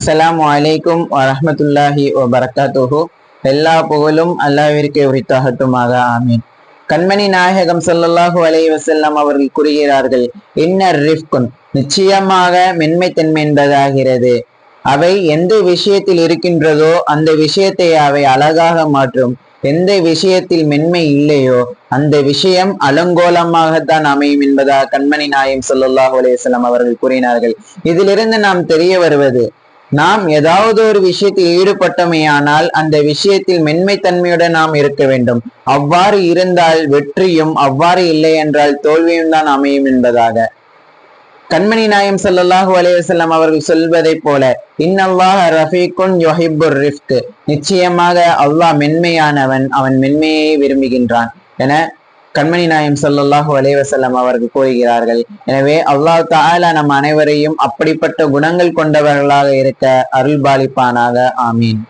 அஸ்லாமு அலைக்கும் வரஹ்மத்துல்லாஹி வபரகாத்துஹு எல்லா புகழும் அல்லாவிற்கே உரித்தாகட்டுமாக ஆமீன் கண்மணி நாயகம் சல்லல்லாஹு அலைஹி வஸல்லம் அவர்கள் கூறுகிறார்கள் இன்னர் ரிஃப்குன் நிச்சயமாக மென்மைத்தன்மை என்பதாகிறது அவை எந்த விஷயத்தில் இருக்கின்றதோ அந்த விஷயத்தை அவை அழகாக மாற்றும் எந்த விஷயத்தில் மென்மை இல்லையோ அந்த விஷயம் அலங்கோலமாகத்தான் அமையும் என்பதாக கண்மணி நாயம் ஸல்லல்லாஹு அலைஹி அவர்கள் கூறினார்கள் இதிலிருந்து நாம் தெரிய வருவது நாம் ஏதாவது ஒரு விஷயத்தில் ஈடுபட்டமையானால் அந்த விஷயத்தில் மென்மைத்தன்மையுடன் நாம் இருக்க வேண்டும். அவ்வாறு இருந்தால் வெற்றியும் அவ்வாறு இல்லை என்றால் தோல்வியும் தான் அமையும் என்பதாக. கண்மணி நாயம் சல்லாஹூ அலைஹி அவர்கள் சொல்வதைப் போல இன்னல்லாஹ ரஃபீக்குன் யொஹிபுர் ரிஃப்க். நிச்சயமாக அல்லாஹ் மென்மையானவன் அவன் மென்மையை விரும்புகின்றான். என கண்மணி நாயம் சொல்லல்லாஹு அலைவசல்லம் அவர்கள் கூறுகிறார்கள் எனவே அல்லாஹ் தாலா நம் அனைவரையும் அப்படிப்பட்ட குணங்கள் கொண்டவர்களாக இருக்க அருள்பாலிப்பானாக. ஆமீன்.